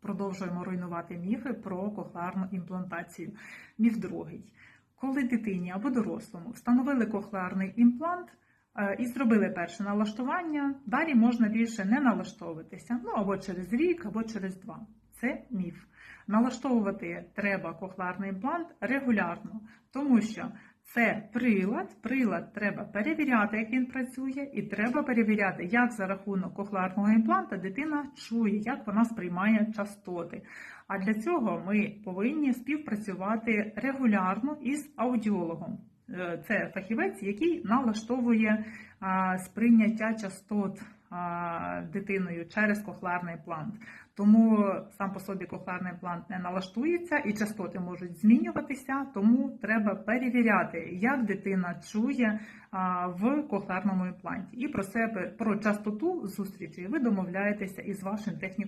Продовжуємо руйнувати міфи про кохлеарну імплантацію. Міф другий. Коли дитині або дорослому встановили кохлеарний імплант е, і зробили перше налаштування, далі можна більше не налаштовуватися, ну або через рік, або через два. Це міф. Налаштовувати треба кохлеарний імплант регулярно, тому що це прилад, прилад треба перевіряти, як він працює, і треба перевіряти, як за рахунок кохлеарного імпланта дитина чує, як вона сприймає частоти. А для цього ми повинні співпрацювати регулярно із аудіологом. Е, Це фахівець, який налаштовує сприйняття частот дитиною через кохлеарний імплант. Тому сам по собі кохлеарний імплант не налаштується і частоти можуть змінюватися, тому треба перевіряти, як дитина чує в кохлеарному імпланті. І про себе про частоту зустрічі ви домовляєтеся із вашим техніком